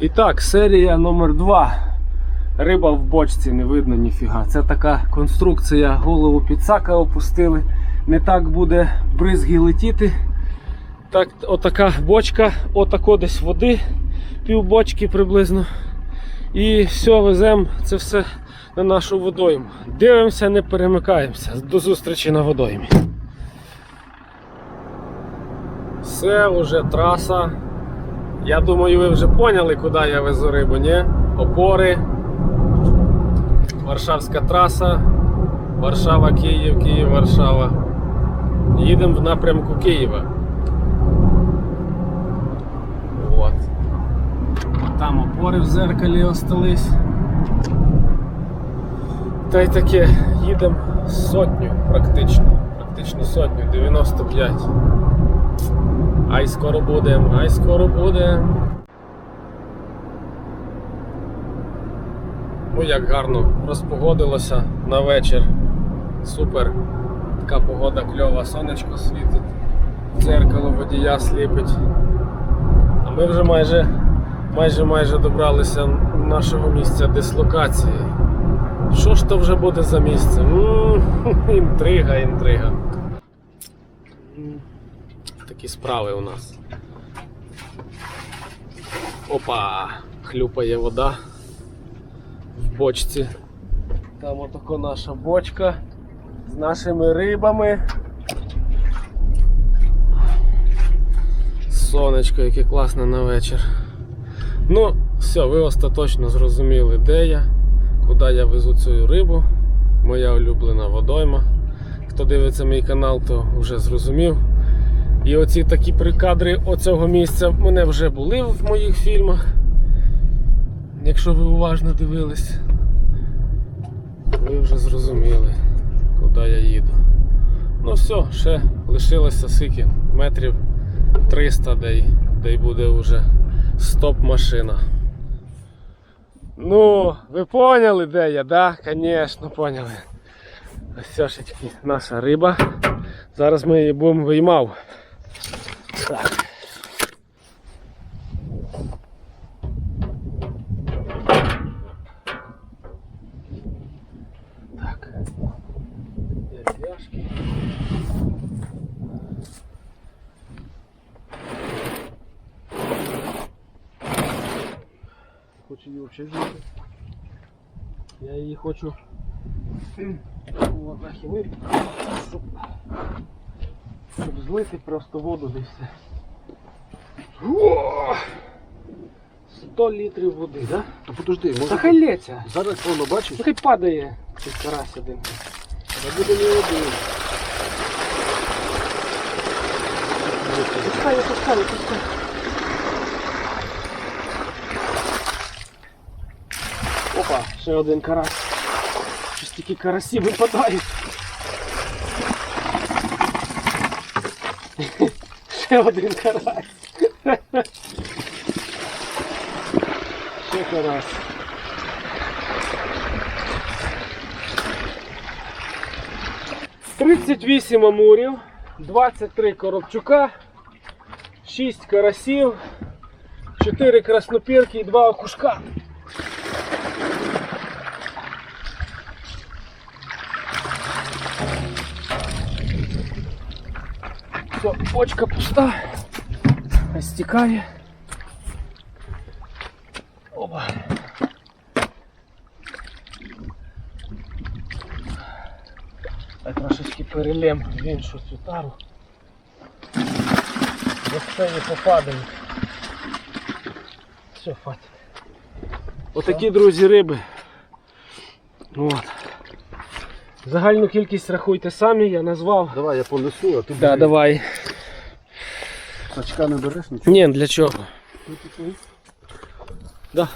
І так, серія номер 2 Риба в бочці не видно ніфіга. Це така конструкція, голову підсака опустили. Не так буде бризги летіти. Так, отака бочка, отако десь води, пів бочки приблизно. І все, веземо це все на нашу водойму. Дивимося, не перемикаємося. До зустрічі на водоймі. Все, вже траса. Я думаю, ви вже поняли, куди я везу рибу, ні? Опори. Варшавська траса. Варшава, Київ, Київ, Варшава. Їдемо в напрямку Києва. От. Там опори в зеркалі остались. Та й таке, їдемо сотню практично. Практично сотню, 95. Ай скоро будем, ай скоро будем. Ну як гарно розпогодилося на вечір. Супер. Така погода кльова, сонечко світить, дзеркало водія сліпить. А ми вже майже майже майже добралися до нашого місця дислокації. Що ж то вже буде за місце? М, Інтрига, інтрига. Такі справи у нас. Опа! Хлюпає вода в бочці. Там отако наша бочка з нашими рибами. Сонечко, яке класне на вечір. Ну, все, ви остаточно зрозуміли, де я, куди я везу цю рибу. Моя улюблена водойма. Хто дивиться мій канал, то вже зрозумів. І оці такі прикадри оцього місця в мене вже були в моїх фільмах. Якщо ви уважно дивились, ви вже зрозуміли, куди я їду. Ну все, ще лишилося скільки метрів 300, де, й- де й буде вже стоп-машина. Ну, ви поняли, де я, да? Звісно, поняли. Ось все ж таки наша риба. Зараз ми її будемо виймав. Так. Так. Є пляшки. Хочу її взагалі з'їсти. Я її хочу О, нахилити, щоб, щоб злити просто воду десь все. О! 100 літрів води, да? Та подожди, Та може хай лється. зараз воно бачиш? Нехай падає цей карась один. Та буде не один. Пускай, пускай, пускай. Опа, ще один карась. Щось такі карасі випадають. Ще один карась. Ще карась. Тридцять вісім амурів, 23 коробчука, 6 карасів, 4 краснопірки і 2 окушка. Все, почка пуста, стікає. Опа. А трошечки перелем в іншу цю тару. Це не попадають. Все, хватить. Отакі, друзі, риби. От. Загальну кількість рахуйте самі, я назвав. Давай я понесу, а ти Да, давай. Сачка не береш нічого. Ні, для чого? Да.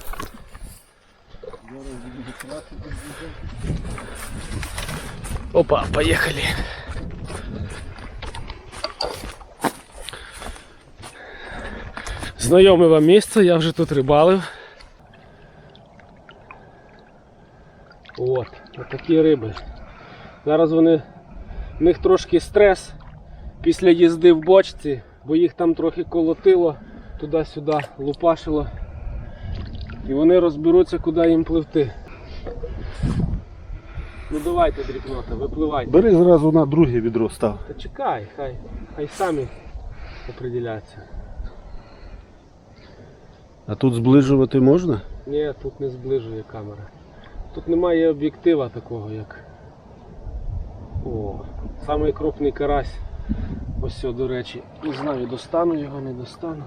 Опа, поехали. Знайоме вам місце, я вже тут рибалив. От, такі риби. Зараз вони, в них трошки стрес після їзди в бочці, Бо їх там трохи колотило, туди-сюди лупашило. І вони розберуться, куди їм пливти. Ну давайте, дрібнота, випливайте. Бери зразу на друге відро став. Та чекай, хай, хай самі определяться. А тут зближувати можна? Ні, тут не зближує камера. Тут немає об'єктива такого, як. О, самий крупний карась. Ось до речі. Не знаю, достану його, не достану.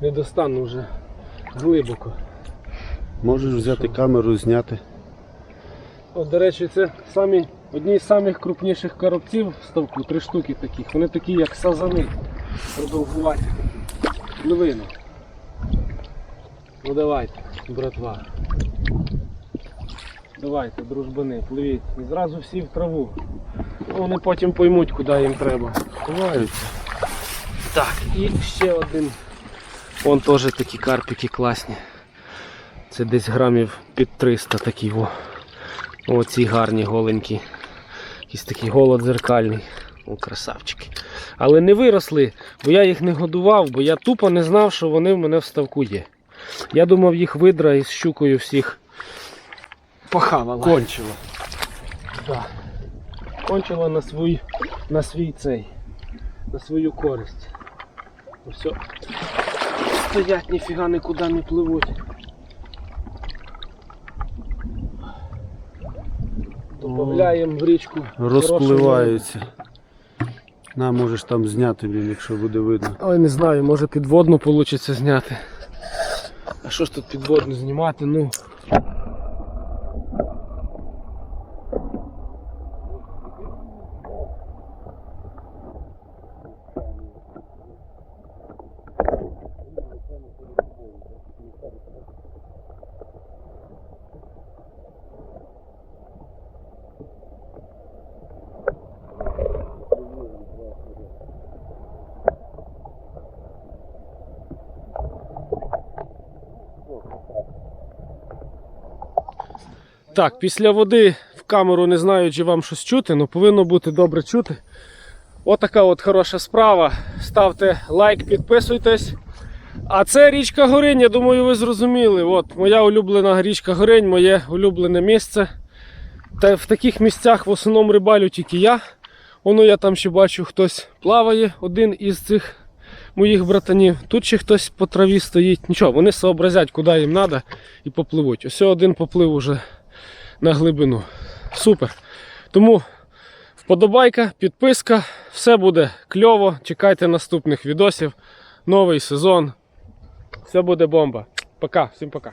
Не достану вже глибоко. Можеш взяти камеру, зняти. О, до речі, це самі, одні з самих крупніших коробців ставку, три штуки таких. Вони такі, як сазани. Продовгуваті. Новину. Ну давайте, братва. Давайте, дружбани, пливіть. І зразу всі в траву. Вони потім поймуть, куди їм треба. Ховаються. Так, і ще один. Вон теж такі карпики класні. Це десь грамів під 300 такі. Во. Оці гарні голенькі. Якийсь такий голод зеркальний. О, красавчики. Але не виросли, бо я їх не годував, бо я тупо не знав, що вони в мене в ставку є. Я думав, їх видра із щукою всіх похавала. Кончило. Да. Кончила на свій, на свій цей, на свою користь. Все. Стоять, ніфіга нікуди не пливуть. Добавляємо в річку. Розпливаються. На, можеш там зняти, блін, якщо буде видно. Ой, не знаю, може підводну вийде зняти. А що ж тут підводну знімати? Ну. Так, після води в камеру не знаю, чи вам щось чути, але повинно бути добре чути. Отака от хороша справа. Ставте лайк, підписуйтесь. А це річка Горинь, я думаю, ви зрозуміли. От, моя улюблена річка Горинь, моє улюблене місце. Та в таких місцях в основному рибалю тільки я. Воно я там ще бачу, хтось плаває, один із цих моїх братанів. Тут ще хтось по траві стоїть. Нічого, вони сообразять, куди їм треба і попливуть. Ось один поплив уже на глибину. Супер. Тому вподобайка, підписка, все буде кльово. Чекайте наступних відосів. Новий сезон. Все буде бомба. Пока, всім пока.